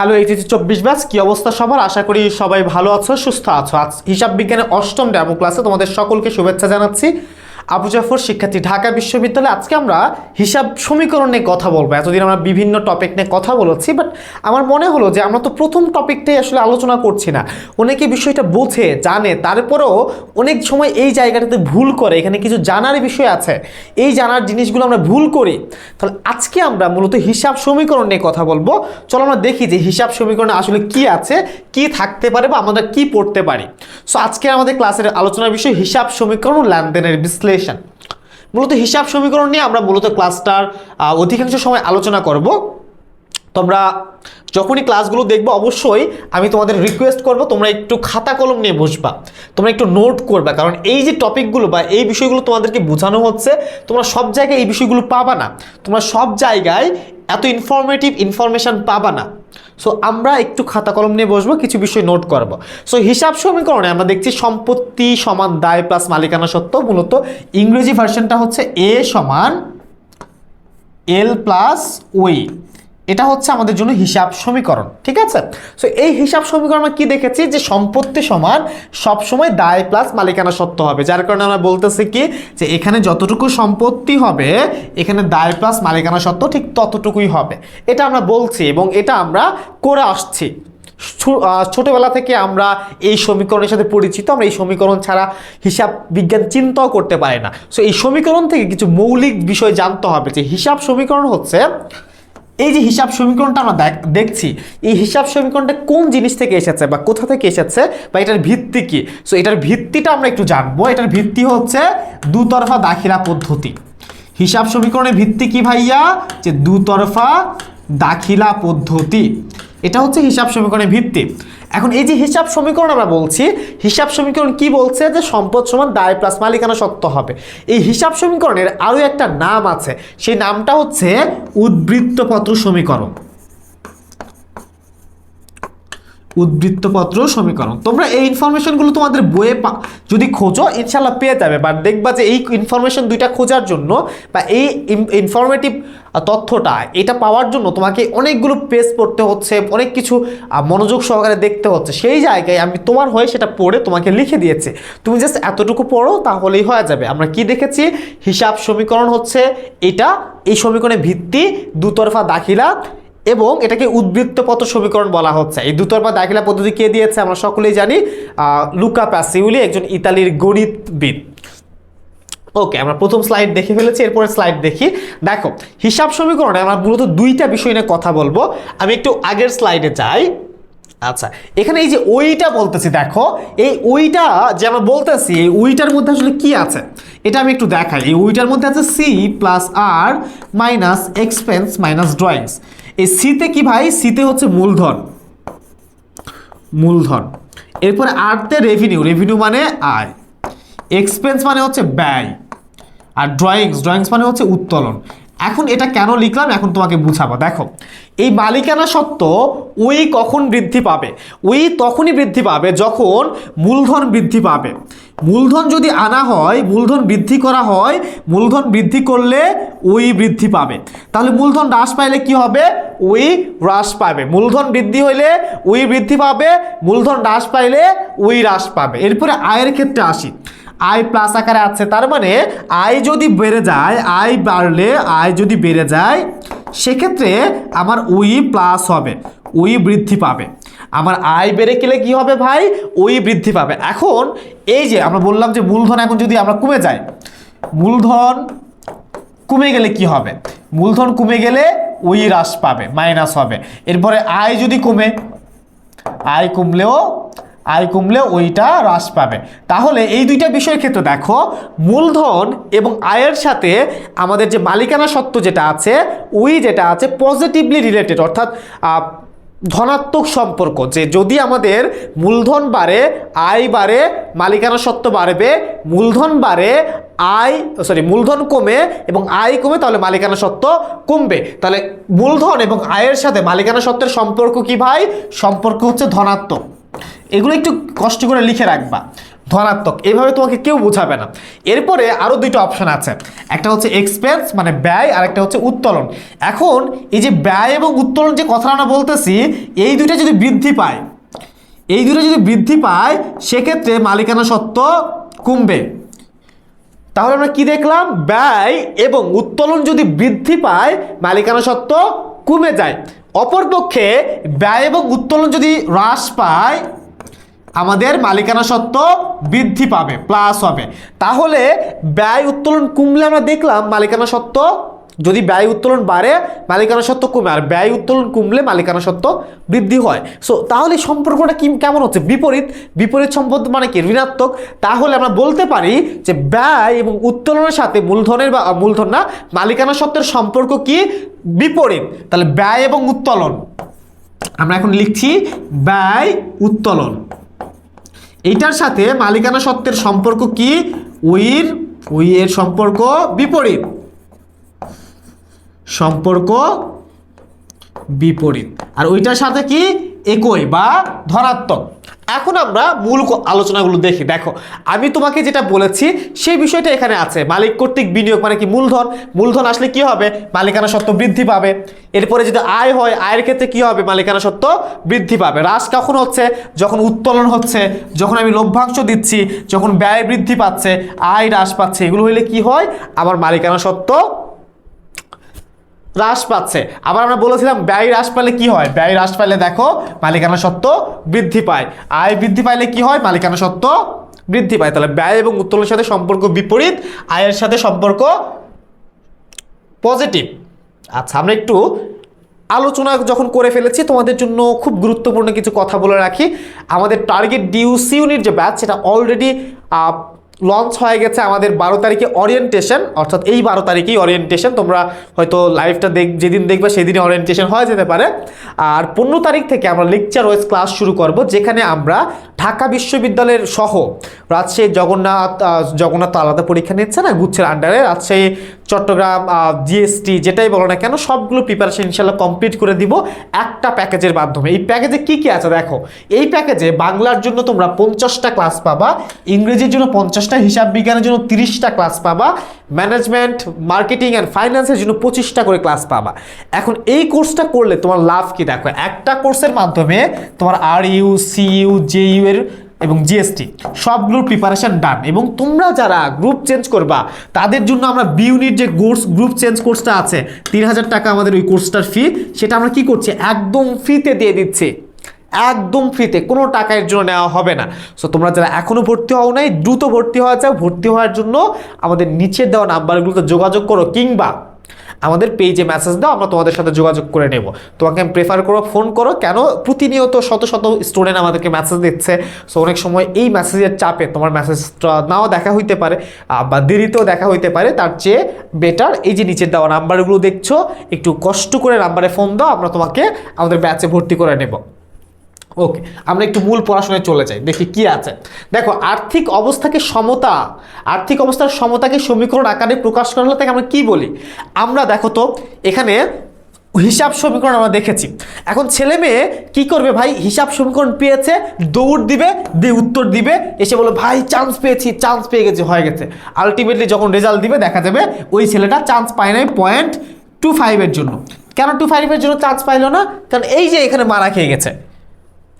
Hello HSC চব্বিশ batch, কি অবস্থা সবার? আশা করি সবাই ভালো আছো, সুস্থ আছো। আজ হিসাব বিজ্ঞানের অষ্টম ড্যামো ক্লাসে তোমাদের সকলকে শুভেচ্ছা জানাচ্ছি। আবু জাফর, শিক্ষার্থী ঢাকা বিশ্ববিদ্যালয়ে আজকে আমরা হিসাব সমীকরণ নিয়ে কথা বলব। এতদিন আমরা বিভিন্ন টপিক নিয়ে কথা বলেছি বাট আমার মনে হলো যে আমরা তো প্রথম টপিকটাই আসলে আলোচনা করছি না। অনেকে বিষয়টা বোঝে, জানে, তারপরেও অনেক সময় এই জায়গাটাতে ভুল করে, এখানে কিছু জানার বিষয় আছে। এই জানার জিনিসগুলো আমরা ভুল করি। তাহলে আজকে আমরা মূলত হিসাব সমীকরণ নিয়ে কথা বলব। চলো আমরা দেখি যে হিসাব সমীকরণে আসলে কি আছে, কি থাকতে পারে বা আমরা কি পড়তে পারি। সো আজকে আমাদের ক্লাসের আলোচনার বিষয় হিসাব সমীকরণ লেনদেনের বিশ্লেষণ মূলত হিসাব সমীকরণ নিয়ে আমরা মূলত ক্লাসটার অধিকাংশ সময় আলোচনা করব। তোমরা যখনই ক্লাসগুলো দেখব, অবশ্যই আমি তোমাদের রিকোয়েস্ট করব, তোমরা একটু খাতা কলম নিয়ে বসবা। তোমরা একটু নোট করবা, কারণ এই যে টপিকগুলো বা এই বিষয়গুলো তোমাদেরকে বোঝানো হচ্ছে, তোমরা সব জায়গায় এই বিষয়গুলো পাবা না। তোমরা সব জায়গায় এত ইনফরমেটিভ ইনফরমেশন পাবা না। সো আমরা একটু খাতা কলম নিয়ে বসবো, কিছু বিষয় নোট করব। সো হিসাব সমীকরণে আমরা দেখছি সম্পত্তি সমান দায় প্লাস মালিকানা সত্ত্ব, মূলত ইংরেজি ভার্সনটা হচ্ছে এ সমান এল প্লাস ওই এটা হচ্ছে আমাদের জন্য হিসাব সমীকরণ, ঠিক আছে? সো এই হিসাব সমীকরণ আমরা কি দেখেছি? যে সম্পত্তি সমান সবসময় দায় প্লাস মালিকানা সত্ত্ব হবে। যার কারণে আমরা বলতেছি কি? যে এখানে যতটুকু সম্পত্তি হবে, এখানে দায় প্লাস মালিকানা সত্ত্ব ঠিক ততটুকুই হবে। এটা আমরা বলছি এবং এটা আমরা করে আসছি। ছোটবেলা থেকে আমরা এই সমীকরণের সাথে পরিচিত। আমরা এই সমীকরণ ছাড়া হিসাব বিজ্ঞান চিন্তাও করতে পারি না। সো এই সমীকরণ থেকে কিছু মৌলিক বিষয় জানতে হবে। যে হিসাব সমীকরণ হচ্ছে এই যে হিসাব সমীকরণটা আমরা দেখ- দেখছি, এই হিসাব সমীকরণটা কোন জিনিস থেকে এসেছে বা কোথা থেকে এসেছে বা এটার ভিত্তি কি? সো এটার ভিত্তিটা আমরা একটু জানব। এটার ভিত্তি হচ্ছে দুতরফা দাখিলা পদ্ধতি। হিসাব সমীকরণের ভিত্তি কি ভাইয়া? যে দুতরফা দাখিলা পদ্ধতি। এটা হচ্ছে হিসাব সমীকরণের ভিত্তি। এখন এই যে হিসাব সমীকরণ আমরা বলছি, হিসাব সমীকরণ কি বলছে? যে সম্পদ সমান দায় প্লাস মালিকানা সত্য হবে। এই হিসাব সমীকরণের আরও একটা নাম আছে। সেই নামটা হচ্ছে উদ্বৃত্তপত্র সমীকরণ। উদ্বৃত্তপত্র সমীকরণ। তোমরা এই ইনফরমেশনগুলো তোমাদের বইয়ে পা- যদি খোঁজো ইনশাল্লাহ পেয়ে যাবে। বাট দেখবা যে এই ইনফরমেশন দুইটা খোঁজার জন্য বা এই ইনফরমেটিভ তথ্যটা, এটা পাওয়ার জন্য তোমাকে অনেকগুলো পেজ পড়তে হচ্ছে, অনেক কিছু মনোযোগ সহকারে দেখতে হচ্ছে। সেই জায়গায় আমি তোমার হয়ে সেটা পড়ে তোমাকে লিখে দিয়েছি। তুমি জাস্ট এতটুকু পড়ো, তাহলেই হয়ে যাবে। আমরা কি দেখেছি? হিসাব সমীকরণ হচ্ছে এটা। এই সমীকরণের ভিত্তি দুতরফা দাখিলা এবং এটাকে উদ্বৃত্ত পথ সমীকরণ বলা হচ্ছে। এই দুতরফা দাখিলা পদ্ধতি কে দিয়েছে আমরা সকলেই জানি লুকা প্যাসিউলি একজন ইতালির গণিতবিদ। ওকে, আমরা প্রথম স্লাইড দেখে ফেলেছি এরপরে স্লাইড দেখি। দেখো, হিসাব সমীকরণে আমরা মূলত দুইটা বিষয় নিয়ে কথা বলব। আমি একটু আগের স্লাইডে যাই। আচ্ছা এখানে এই যে ওইটা বলতেছি, দেখো, এই ওইটা যে আমরা বলতেছি, এই ওইটার মধ্যে আসলে কি আছে? এটা আমি একটু দেখাই। এই ওইটার মধ্যে আছে সি প্লাস আর মাইনাস এক্সপেন্স মাইনাস ড্রয়িংস এই সিতে কি ভাই? সিতে হচ্ছে মূলধন। মূলধন। এরপরে আর্টতে রেভিনিউ রেভিনিউ মানে আয়। এক্সপেন্স মানে হচ্ছে ব্যয়। আর ড্রয়িংস ড্রয়িংস মানে হচ্ছে উত্তোলন। এখন এটা কেন লিখলাম? এখন তোমাকে বুঝাবো। দেখো, এই মালিকানা সত্ত্ব ওই কখন বৃদ্ধি পাবে? ওই তখনই বৃদ্ধি পাবে যখন মূলধন বৃদ্ধি পাবে। মূলধন যদি আনা হয়, মূলধন বৃদ্ধি করা হয়, মূলধন বৃদ্ধি করলে ওই বৃদ্ধি পাবে। তাহলে মূলধন হ্রাস পাইলে কি হবে? ওই হ্রাস পাবে। মূলধন বৃদ্ধি হইলে ওই বৃদ্ধি পাবে, মূলধন হ্রাস পাইলে ওই হ্রাস পাবে। এরপরে আয়ের ক্ষেত্রে আসি। আয় প্লাস আকারে আছে, তার মানে আয় যদি বেড়ে যায় আয় বাড়লে আয় যদি বেড়ে যায়, সেক্ষেত্রে আমার ওই প্লাস হবে ওই বৃদ্ধি পাবে। আমার আয় বেড়ে গেলে কি হবে ভাই? ওই বৃদ্ধি পাবে। এখন এই যে আমরা বললাম যে মূলধন এখন যদি আমরা কমে যাই, মূলধন কমে গেলে কি হবে? মূলধন কমে গেলে ওই হ্রাস পাবে মাইনাস হবে। এরপরে আয় যদি কমে আয় কমলেও আয় কমলে ওইটা হ্রাস পাবে। তাহলে এই দুইটা বিষয়ের ক্ষেত্রে দেখো, মূলধন এবং আয়ের সাথে আমাদের যে মালিকানা সত্ত্ব যেটা আছে, ওই যেটা আছে পজিটিভলি রিলেটেড অর্থাৎ ধনাত্মক সম্পর্ক। যে যদি আমাদের মূলধন বাড়ে, আয় বাড়ে, মালিকানা সত্ত্ব বাড়বে, মূলধন বাড়ে, আয় সরি মূলধন কমে এবং আয় কমে, তাহলে মালিকানা সত্ত্ব কমবে। তাহলে মূলধন এবং আয়ের সাথে মালিকানা সত্ত্বের সম্পর্ক কি ভাই? সম্পর্ক হচ্ছে ধনাত্মক। এগুলো একটু কষ্ট করে লিখে রাখবা। ধনাত্মক, এভাবে তোমাকে কেউ বোঝাবে না। এরপরে আরও দুইটা অপশান আছে। একটা হচ্ছে এক্সপেন্স মানে ব্যয়, আর একটা হচ্ছে উত্তোলন। এখন এই যে ব্যয় এবং উত্তোলন যে কথাটা আমরা বলতেছি, এই দুইটা যদি বৃদ্ধি পায়, এই দুটো যদি বৃদ্ধি পায়, সেক্ষেত্রে মালিকানা সত্ত্ব কমবে। তাহলে আমরা কি দেখলাম? ব্যয় এবং উত্তোলন যদি বৃদ্ধি পায়, মালিকানা সত্ত্ব কমে যায়। অপরপক্ষে ব্যয় এবং উত্তোলন যদি হ্রাস পায় আমাদের মালিকানা সত্ত্ব বৃদ্ধি পাবে প্লাস হবে। তাহলে ব্যয় উত্তোলন কমলে আমরা দেখলাম মালিকানা সত্ত্ব যদি ব্যয় উত্তোলন বাড়ে, মালিকানা সত্ত্ব কমে, আর ব্যয় উত্তোলন কমলে মালিকানা সত্ত্ব বৃদ্ধি হয়। সো তাহলে সম্পর্কটা কি, কেমন হচ্ছে? বিপরীত বিপরীত সম্পদ মানে কি? ঋণাত্মক। তাহলে আমরা বলতে পারি যে ব্যয় এবং উত্তোলনের সাথে মূলধনের বা মূলধন না, মালিকানা সত্ত্বের সম্পর্ক কি? বিপরীত। তাহলে ব্যয় এবং উত্তোলন। আমরা এখন লিখছি ব্যয়, উত্তোলন। এইটার সাথে মালিকানা সত্ত্বের সম্পর্ক কি? উইর, উইয়ের সম্পর্ক বিপরীত। সম্পর্ক বিপরীত। আর ওইটার সাথে কি? একই বা ধনাত্মক। এখন আমরা মূল আলোচনাগুলো দেখি। দেখো, আমি তোমাকে যেটা বলেছি, সেই বিষয়টা এখানে আছে। মালিক কর্তৃক বিনিয়োগ মানে কি মূলধন? মূলধন আসলে কি হবে? মালিকানা সত্ত্ব বৃদ্ধি পাবে। এরপরে যদি আয় হয়, আয়ের ক্ষেত্রে কি হবে? মালিকানা সত্ত্ব বৃদ্ধি পাবে। হ্রাস কখন হচ্ছে? যখন উত্তোলন হচ্ছে, যখন আমি লভ্যাংশ দিচ্ছি, যখন ব্যয় বৃদ্ধি পাচ্ছে, আয় হ্রাস পাচ্ছে, এগুলো হইলে কি হয়? আমার মালিকানা সত্ত্ব হ্রাস পাচ্ছে। আবার আমরা বলেছিলাম ব্যয় হ্রাস পেলে কি হয়? ব্যয় হ্রাস পেলে দেখো, মালিকানা সত্ত্ব বৃদ্ধি পায়। আয় বৃদ্ধি পাইলে কি হয়? মালিকানা সত্ত্ব বৃদ্ধি পায়। তাহলে ব্যয় এবং উত্তোলনের সাথে সম্পর্ক বিপরীত, আয়ের সাথে সম্পর্ক পজিটিভ। আচ্ছা আমরা একটু আলোচনা যখন করে ফেলেছি, তোমাদের জন্য খুব গুরুত্বপূর্ণ কিছু কথা বলে রাখি। আমাদের টার্গেট ডিউসি ইউনিট যে ব্যাচ সেটা অলরেডি লঞ্চ হয়ে গেছে আমাদের বারো তারিখে অরিয়েন্টেশন অর্থাৎ এই বারো তারিখেই অরিয়েন্টেশন তোমরা হয়তো লাইভটা দেখ যেদিন দেখবে সেদিনই অরিয়েন্টেশন হয়ে যেতে পারে। আর পনেরো তারিখ থেকে আমরা লেকচার ওয়াইজ ক্লাস শুরু করব, যেখানে আমরা ঢাকা বিশ্ববিদ্যালয়ের সহ রাজশাহী জগন্নাথ জগন্নাথ আলাদা পরীক্ষা নিচ্ছে না, গুচ্ছের আন্ডারে রাজশাহী চট্টগ্রাম জিএসটি যেটাই বলো না কেন, সবগুলো প্রিপারেশন ইনশাল্লাহ কমপ্লিট করে দিব একটা প্যাকেজের মাধ্যমে। এই প্যাকেজে কি কি আছে দেখো, এই প্যাকেজে বাংলার জন্য তোমরা পঞ্চাশটা ক্লাস পাবা, ইংরেজির জন্য পঞ্চাশটা, হিসাব বিজ্ঞানের জন্য তিরিশটা ক্লাস পাবা ম্যানেজমেন্ট মার্কেটিং অ্যান্ড ফাইন্যান্সের জন্য পঁচিশটা করে ক্লাস পাবা। এখন এই কোর্সটা করলে তোমার লাভ কি দেখো, একটা কোর্সের মাধ্যমে তোমার R U C U J U এর এবং জিএসটি সবগুলোর প্রিপারেশন ডান এবং তোমরা যারা গ্রুপ চেঞ্জ করবা, তাদের জন্য আমরা বি ইউনিট যে কোর্স গ্রুপ চেঞ্জ কোর্সটা আছে, তিন হাজার টাকা আমাদের ওই কোর্সটার ফি সেটা আমরা কি করছি? একদম ফ্রিতে দিয়ে দিচ্ছি। একদম ফ্রিতে কোনো টাকা এর জন্য নেওয়া হবে না। সো তোমরা যারা এখনও ভর্তি হও নাই, দ্রুত ভর্তি হওয়া চাও। ভর্তি হওয়ার জন্য আমাদের নিচে দেওয়া নাম্বারগুলোতে যোগাযোগ করো, কিংবা আমাদের পেজে মেসেজ দাও, আমরা তোমাদের সাথে যোগাযোগ করে নেব। তোমাকে আমি প্রেফার করো ফোন করো, কেন? প্রতিনিয়ত শত শত স্টুডেন্ট আমাদেরকে মেসেজ দিচ্ছে। সো অনেক সময় এই মেসেজের চাপে তোমার মেসেজটা নাও দেখা হইতে পারে বা দেরিতেও দেখা হইতে পারে, তার চেয়ে বেটার এই যে নিচের দেওয়া নাম্বারগুলো দেখছ, একটু কষ্ট করে নাম্বারে ফোন দাও, আমরা তোমাকে আমাদের ব্যাচে ভর্তি করে নেব। ওকে আমরা একটু মূল পড়াশোনায় চলে যাই, দেখি কি আছে। দেখো, আর্থিক অবস্থাকে সমতা, আর্থিক অবস্থার সমতাকে সমীকরণ আকারে প্রকাশ করা হলে তাকে আমরা কি বলি? আমরা দেখো তো, এখানে হিসাব সমীকরণ আমরা দেখেছি। এখন ছেলে মেয়ে কি করবে ভাই? হিসাব সমীকরণ পেয়েছে, দৌড় দিবে, দিয়ে উত্তর দিবে। এসে বলে, ভাই চান্স পেয়েছি চান্স পেয়ে গেছে, হয়ে গেছে। আলটিমেটলি যখন রেজাল্ট দিবে, দেখা যাবে ওই ছেলেটা চান্স পায় নাই পয়েন্ট টু ফাইভের জন্য। কেন টু ফাইভের জন্য চান্স পাইলো না? কারণ এই যে এখানে মারা খেয়ে গেছে।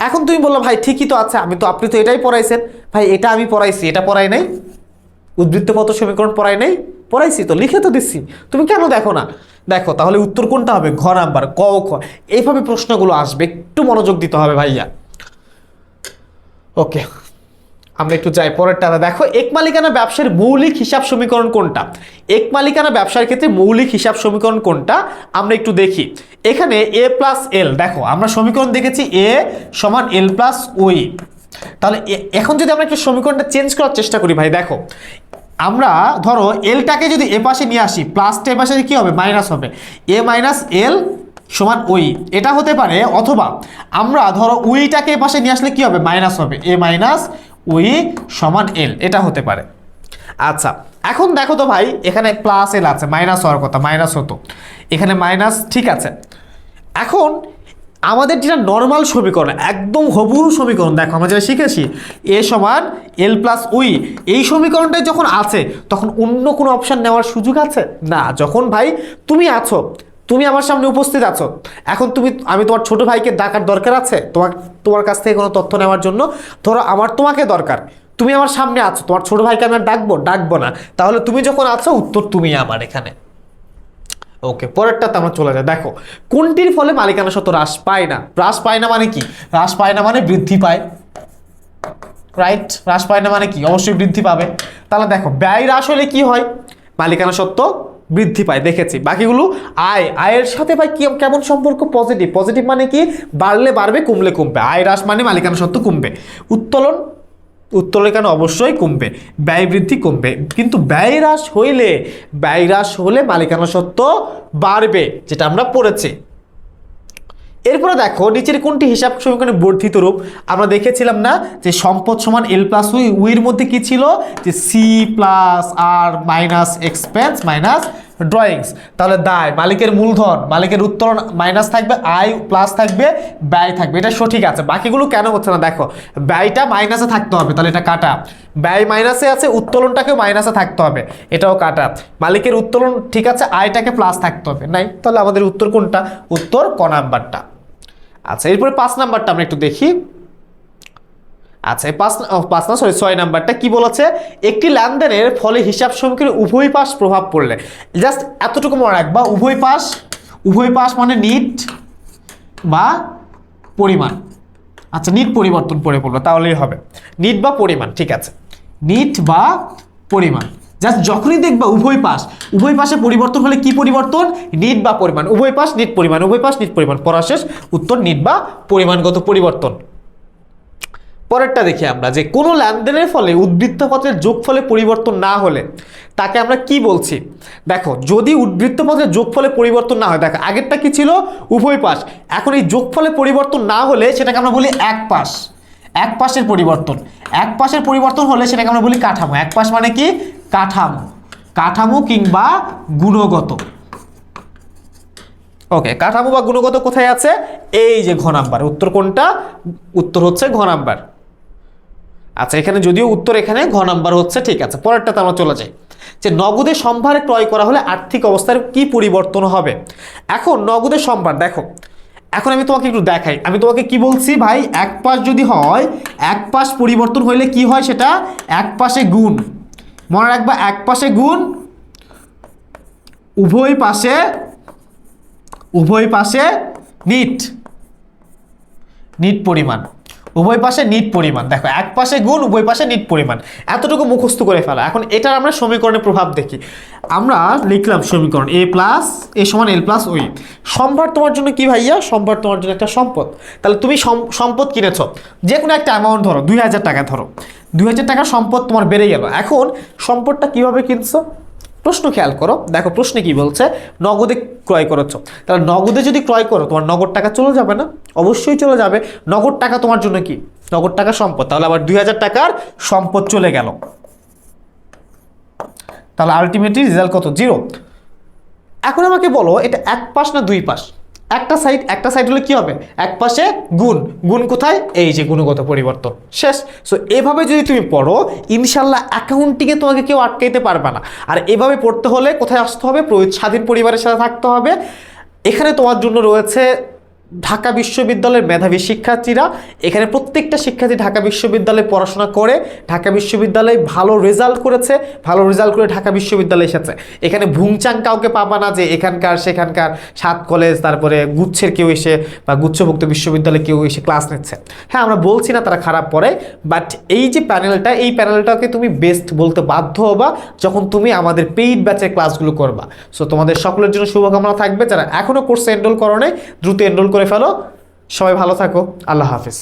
এখন তুমি বলল ভাই, ঠিকই তো আছে, আমি তো, আপনি তো এটাই পড়াইছেন। ভাই, এটা আমি পড়াইছি, এটা পড়াই নাই। উদ্বৃত্ত পত্র সমীকরণ পড়াই নাই, পড়াইছি তো, লিখে তো দিচ্ছি। তুমি কেন দেখো না? দেখো, তাহলে উত্তর কোনটা হবে? ঘ নাম্বার, ক ক খ। এইভাবে প্রশ্নগুলো আসবে, একটু মনোযোগ দিতে হবে ভাইয়া। ওকে। আমরা একটু যাই, পরেরটা দেখো, এক মালিকানা ব্যবসার মৌলিক হিসাব সমীকরণ কোনটা? এক মালিকানা ব্যবসার ক্ষেত্রে মৌলিক হিসাব সমীকরণ কোনটা? আমরা একটু দেখি। এখানে এ প্লাস এল দেখো, আমরা সমীকরণ দেখেছি এ সমান এল প্লাস ওই তাহলে এখন যদি আমরা একটু সমীকরণটা চেঞ্জ করার চেষ্টা করি ভাই, দেখো, আমরা ধরো এলটাকে যদি এ পাশে নিয়ে আসি প্লাসটা এ পাশে কি হবে? মাইনাস হবে। এ মাইনাস এল সমান ওই এটা হতে পারে অথবা আমরা ধরো উইটাকে এ পাশে নিয়ে আসলে কি হবে? মাইনাস হবে। এ মাইনাস উই সমান এল, এটা হতে পারে। আচ্ছা এখন দেখো তো ভাই, এখানে প্লাস এল আছে মাইনাস হওয়ার কথা মাইনাস হতো। এখানে মাইনাস ঠিক আছে। এখন আমাদের যেটা নর্মাল সমীকরণ, একদম হবুর সমীকরণ, দেখো, আমরা যেটা শিখেছি এ সমান এল প্লাস উই এই সমীকরণটা যখন আছে, তখন অন্য কোনো অপশান নেওয়ার সুযোগ আছে? না, যখন ভাই তুমি আছো তুমি আমার সামনে উপস্থিত আছো। এখন তুমি আমি তোমার ছোট ভাইকে ডাকার দরকার আছে? তোমার তোমার কাছ থেকে কোনো তথ্য নেওয়ার জন্য ধরো আমার তোমাকে দরকার। তুমি আমার সামনে আছো, তোমার ছোট ভাইকে আমি ডাকবো ডাকবো না। তাহলে তুমি যখন আছো, উত্তর তুমি আমার এখানে। ওকে পরেরটাতে আমরা চলে যাই। দেখো, কোনটির ফলে মালিকানা সত্ত্ব হ্রাস পায় না? হ্রাস পায় না মানে কি? হ্রাস পায় না মানে বৃদ্ধি পায়। রাইট হ্রাস পায় না মানে কি? অবশ্যই বৃদ্ধি পাবে। তাহলে দেখো, ব্যয় হ্রাস হলে কি হয়? মালিকানা সত্ত্ব বৃদ্ধি পায়, দেখেছি। বাকিগুলো আয়। আয়ের সাথে ভাই কি কেমন সম্পর্ক? পজিটিভ পজিটিভ মানে কি? বাড়লে বাড়বে, কমলে কমবে। আয় হ্রাস মানে মালিকানা সত্ত্ব কমবে। উত্তোলন? উত্তোলন কেন অবশ্যই কমবে। ব্যয় বৃদ্ধি কমবে। কিন্তু ব্যয় হ্রাস হইলে ব্যয় হ্রাস হলে মালিকানা সত্ত্ব বাড়বে, যেটা আমরা পড়েছি। এরপরে দেখো, নিচের কোনটি হিসাব সমীকরণে বর্ধিত রূপ? আমরা দেখেছিলাম না যে সম্পদ সমান এল প্লাস উই উইয়ের মধ্যে কি ছিল? যে C plus R minus expense minus drawings তাহলে দায়, মালিকের মূলধন, মালিকের উত্তোলন মাইনাস থাকবে, আয় প্লাস থাকবে, ব্যয় থাকবে। এটা সঠিক আছে। বাকিগুলো কেন হচ্ছে না? দেখো, ব্যয়টা মাইনাসে থাকতে হবে, তাহলে এটা কাটা। ব্যয় মাইনাসে আছে, উত্তোলনটাকেও মাইনাসে থাকতে হবে, এটাও কাটা। মালিকের উত্তোলন ঠিক আছে, আয়টাকে প্লাস থাকতে হবে। নাই, তাহলে আমাদের উত্তর কোনটা? উত্তর ক নাম্বারটা আচ্ছা এরপরে পাঁচ নাম্বারটা আমরা একটু দেখি। আচ্ছা পাঁচ পাঁচ না সরি ছয় নাম্বারটা কি বলেছে? একটি লেনদেনের ফলে হিসাব সমীকরণে উভয় পাশ প্রভাব পড়লে। জাস্ট এতটুকু মনে রাখবা উভয় পাশ উভয় পাশ মানে নিট বা পরিমাণ। আচ্ছা নিট পরিবর্তন পড়ে পড়ল, তাহলেই হবে। নিট বা পরিমাণ, ঠিক আছে। নিট বা পরিমাণ। জাস্ট যখনই দেখবা উভয় পাশ, উভয় পাশে পরিবর্তন হলে কি পরিবর্তন? নিট বা পরিমাণ। উভয় পাশ, নিট পরিমাণ, উভয় পাশ, নিট পরিমাণ। পড়া শেষ। উত্তর, নিট বা পরিমাণগত পরিবর্তন। পরেরটা দেখি আমরা, যে কোনো লেনদেনের ফলে, উদ্বৃত্ত পত্রের যোগফলে পরিবর্তন না হলে, তাকে আমরা কি বলছি? দেখো, যদি উদ্বৃত্ত পত্রের যোগফলে পরিবর্তন না হয়, দেখো, আগেরটা কি ছিল? উভয় পাশ। এখন এই যোগফলে পরিবর্তন না হলে, সেটাকে আমরা বলি এক পাশ। এক পাশের পরিবর্তন। এক পাশের পরিবর্তন হলে, সেটাকে আমরা বলি কাঠামো। এক পাশ মানে কি? কাঠামো। কাঠামো কিংবা গুণগত। ওকে, কাঠামো বা গুণগত কোথায় আছে? এই যে ঘ নাম্বার। উত্তর কোনটা? উত্তর হচ্ছে ঘ নাম্বার। আচ্ছা এখানে যদিও উত্তর এখানে, ঘ নাম্বার হচ্ছে, ঠিক আছে, পরেরটাতে আমরা চলে যাই। যে নগদে সম্ভারে ক্রয় করা হলে আর্থিক অবস্থার কি পরিবর্তন হবে? এখন নগদের সম্ভার, দেখো, এখন আমি তোমাকে একটু দেখাই। আমি তোমাকে কি বলছি ভাই? এক পাশ যদি হয়, এক পাশ পরিবর্তন হইলে কি হয় সেটা? এক পাশে গুণ। মনে রাখবা, এক পাশে গুণ, উভয় পাশে উভয় পাশে নিট। নিট পরিমাণ। উভয় পাশে নিট পরিমাণ। দেখো, এক পাশে গুণ, উভয় পাশে নিট পরিমাণ। এতটুকু মুখস্থ করে ফেলা। এখন এটার আমরা সমীকরণের প্রভাব দেখি। আমরা লিখলাম সমীকরণ এ প্লাস এ সমান এল প্লাস ওই সম্ভার তোমার জন্য কি ভাইয়া? সম্ভার তোমার জন্য একটা সম্পদ। তাহলে তুমি সম- সম্পদ কিনেছো। যে কোনো একটা অ্যামাউন্ট ধরো, দুই হাজার টাকা ধরো। দুই হাজার টাকার সম্পদ তোমার বেড়ে গেল। এখন সম্পদটা কীভাবে কিনছো? প্রশ্ন খেয়াল করো। দেখো প্রশ্নে কি বলছে? নগদে ক্রয় করেছ। তাহলে নগদে যদি ক্রয় করো, তোমার নগদ টাকা চলে যাবে না? অবশ্যই চলে যাবে। নগদ টাকা তোমার জন্য কি? নগদ টাকা সম্পদ। তাহলে আবার দুই হাজার টাকার সম্পদ চলে গেল। তাহলে আলটিমেটলি রেজাল্ট কত? জিরো এখন আমাকে বলো, এটা এক পাশ না দুই পাশ? একটা সাইড একটা সাইড হলে কি হবে? এক পাশে গুণ। গুণ কোথায়? এই যে গুণগত পরিবর্তন। শেষ। সো এভাবে যদি তুমি পড়ো ইনশাল্লাহ অ্যাকাউন্টিংয়ে তোমাকে কেউ আটকাইতে পারবে না। আর এভাবে পড়তে হলে কোথায় আসতে হবে? স্বাধীন পরিবারের সাথে থাকতে হবে। এখানে তোমার জন্য রয়েছে ঢাকা বিশ্ববিদ্যালয়ের মেধাবী শিক্ষার্থীরা এখানে প্রত্যেকটা শিক্ষার্থী ঢাকা বিশ্ববিদ্যালয়ে পড়াশোনা করে, ঢাকা বিশ্ববিদ্যালয়ে ভালো রেজাল্ট করেছে, ভালো রেজাল্ট করে ঢাকা বিশ্ববিদ্যালয়ে এসেছে। এখানে ভুংচাং কাউকে পাবা না যে এখানকার, সেখানকার, সাত কলেজ তারপরে গুচ্ছের কেউ এসে বা গুচ্ছভুক্ত বিশ্ববিদ্যালয়ে কেউ এসে ক্লাস নিচ্ছে। হ্যাঁ আমরা বলছি না তারা খারাপ পড়ে বাট এই যে প্যানেলটা এই প্যানেলটাকে তুমি বেস্ট বলতে বাধ্য হবা যখন তুমি আমাদের পেইড ব্যাচের ক্লাসগুলো করবা। সো তোমাদের সকলের জন্য শুভকামনা থাকবে। যারা এখনও কোর্সে এনরোল করো দ্রুত এনরোল করে ফেলো। সবাই ভালো থাকো। আল্লাহ হাফিজ।